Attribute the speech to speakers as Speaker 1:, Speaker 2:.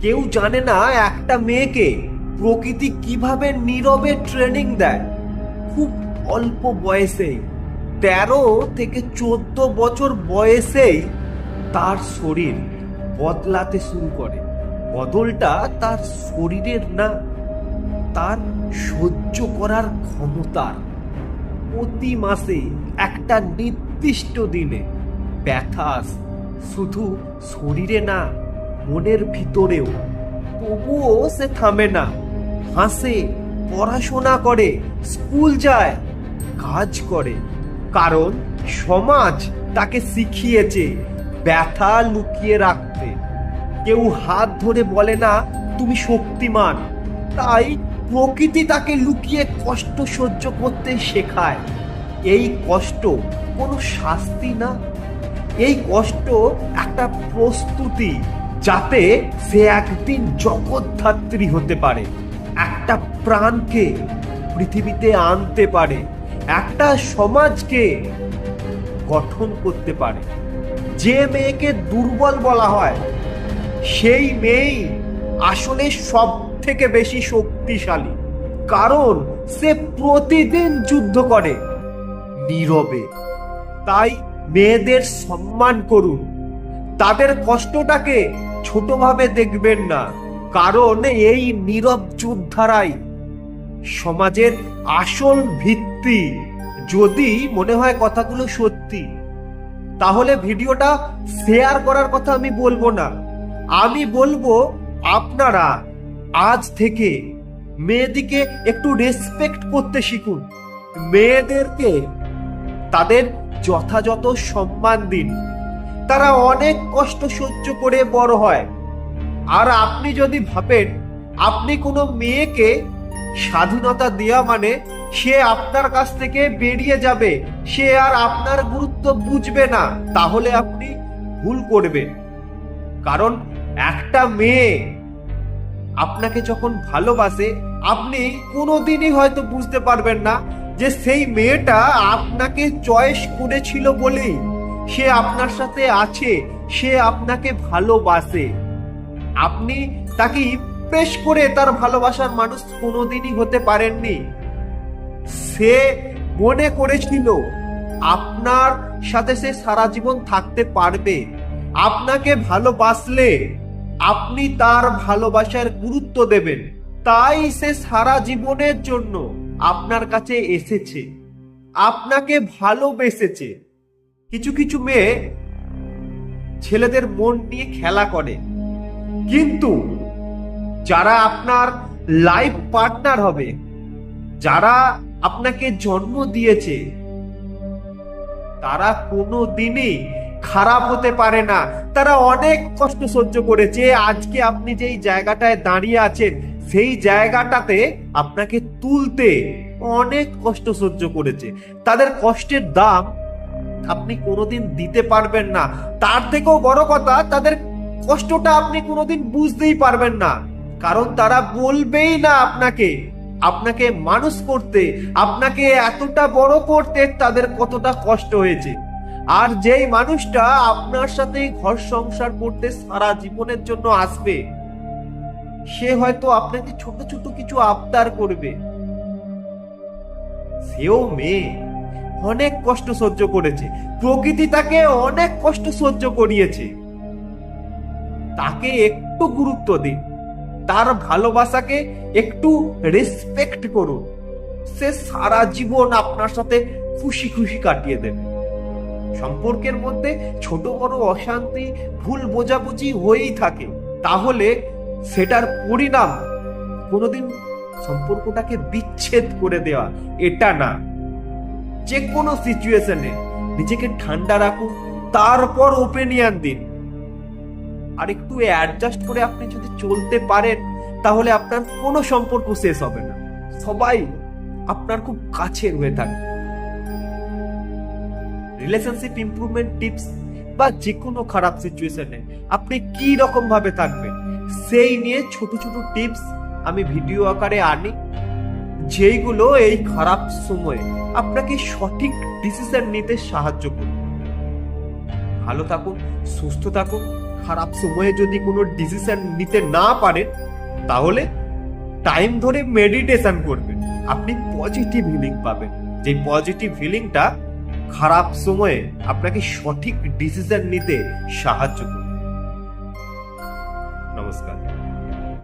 Speaker 1: কেউ জানে না একটা মেয়েকে প্রকৃতি কীভাবে নীরবে ট্রেনিং দেয়। খুব অল্প বয়সেই, তেরো থেকে চোদ্দ বছর বয়সেই তার শরীর বদলাতে শুরু করে। বদলটা তার শরীরের না, তার সহ্য করার ক্ষমতার। প্রতি মাসে একটা নির্দিষ্ট দিনে ব্যথা শুধু শরীরে না মনের ভিতরেও। তবুও সে থামে না। হাসে, পড়াশোনা করে, স্কুল যায়, কাজ করে। কারণ সমাজ তাকে শিখিয়েছে ব্যথা লুকিয়ে রাখতে। কেউ হাত ধরে বলে না, তুমি শক্তিমান। তাই প্রকৃতি তাকে লুকিয়ে কষ্ট সহ্য করতে শেখায়। এই কষ্ট কোনো শাস্তি না। এই কষ্ট একটা প্রস্তুতি। যাতে সে একদিন জগৎধাত্রী হতে পারে। একটা প্রাণকে পৃথিবীতে আনতে পারে। একটা সমাজকে গঠন করতে পারে। যে মেয়েকে দুর্বল বলা হয়, সেই মেয়েই আসলে সব থেকে বেশি শক্তিশালী। কারণ সে প্রতিদিন যুদ্ধ করে নীরবে। তাই মেয়েদের সম্মান করুন। তাদের কষ্টটাকে ছোটভাবে দেখবেন না। কারণ এই নীরব যোদ্ধারাই সমাজের আসল ভিত্তি। যদি মনে হয় কথাগুলো সত্যি, তাহলে ভিডিওটা শেয়ার করার কথা আমি বলব না। আমি বলব আপনারা আজ থেকে মেয়েদিকে একটু রেসপেক্ট করতে শিখুন। মেয়েদেরকে তাদের যথাযথ সম্মান দিন। তারা অনেক কষ্ট সহ্য করে বড় হয়। আর আপনি যদি ভাবেন, আপনি কোনো মেয়েকে স্বাধীনতা দেওয়া মানে সে আপনার কাছ থেকে বেরিয়ে যাবে, সে আর আপনার গুরুত্ব বুঝবে না, তাহলে আপনি ভুল করবেন। কারণ একটা মেয়ে আপনাকে যখন ভালোবাসে, আপনি কোনোদিনই হয়তো বুঝতে পারবেন না যে সেই মেয়েটা আপনাকে চয়েস করেছিল বলেই। সে আপনার সাথে আছে, সে আপনাকে ভালোবাসে। আপনি তাকে ইমপ্রেস করে তার ভালোবাসার মানুষ কোনোদিনই হতে পারেননি। সে মনে করেছিল, আপনার সাথে সে সারা জীবন থাকতে পারবে। আপনাকে ভালোবাসলে আপনি তার ভালোবাসার গুরুত্ব দেবেন। তাই সে সারা জীবনের জন্য আপনার কাছে এসেছে। আপনাকে ভালোবেসেছে। কিছু কিছু মেয়ে ছেলেদের মন নিয়ে খেলা করে। কিন্তু যারা আপনার লাইফ পার্টনার হবে, যারা আপনাকে জন্ম দিয়েছে, তারা কোনো দিনই খারাপ হতে পারে না। তারা অনেক কষ্ট সহ্য করেছে। আজকে আপনি যেই জায়গাটায় দাঁড়িয়ে আছেন, সেই জায়গাটাতে আপনাকে তুলতে অনেক কষ্ট সহ্য করেছে। তাদের কষ্টের দাম আপনি কোনোদিন দিতে পারবেন না। তার থেকেও বড় কথা, তাদের কষ্টটা আপনি কোনোদিন বুঝতেই পারবেন না। কারণ তারা বলবেই না আপনাকে। আপনাকে মানুষ করতে, আপনাকে এতটা বড় করতে তাদের কতটা কষ্ট হয়েছে। আর যেই মানুষটা আপনার সাথে ঘর সংসার করতে সারা জীবনের জন্য আসবে, সে হয়তো আপনাকে ছোট ছোট কিছু আবদার করবে। সেও মেয়ে। অনেক কষ্ট সহ্য করেছে। প্রকৃতি তাকে অনেক কষ্ট সহ্য করিয়েছে। তাকে একটু গুরুত্ব দিন। তার ভালোবাসাকে একটু রেসপেক্ট করুন। সে সারা জীবন আপনার সাথে খুশি খুশি কাটিয়ে দেবে। সম্পর্কের মধ্যে ছোট বড় অশান্তি, ভুল বোঝাবুঝি হয়েই থাকে। তাহলে সেটার পরিণাম কোনোদিন সম্পর্কটাকে বিচ্ছেদ করে দেওয়া, এটা না। যে কোনো সিচুয়েশনে নিজেকে ঠান্ডা রাখুন, তারপর ওপেনিয়ন দিন। আর একটু অ্যাডজাস্ট করে আপনি যদি চলতে পারেন, তাহলে আপনার কোনো সম্পর্ক শেষ হবে না। সবাই আপনার খুব কাছের হয়ে থাকবে রিলেশনশিপ ইমপ্রুভমেন্ট টিপস বা যে কোনো খারাপ সিচুয়েশনে আপনি কি রকম ভাবে থাকবেন, সেই নিয়ে ছোট ছোট টিপস আমি ভিডিও আকারে আনি। যেইগুলো এই খারাপ সময়ে আপনাকে সঠিক ডিসিশন নিতে সাহায্য করবে। ভালো থাকুন, সুস্থ থাকুন, খারাপ সময়ে যদি কোনো ডিসিশন নিতে না পারেন, তাহলে টাইম ধরে মেডিটেশন করবেন। আপনি পজিটিভ হিলিং পাবেন। যে পজিটিভ হিলিংটা খারাপ সময়ে আপনাকে সঠিক ডিসিশন নিতে সাহায্য করবে।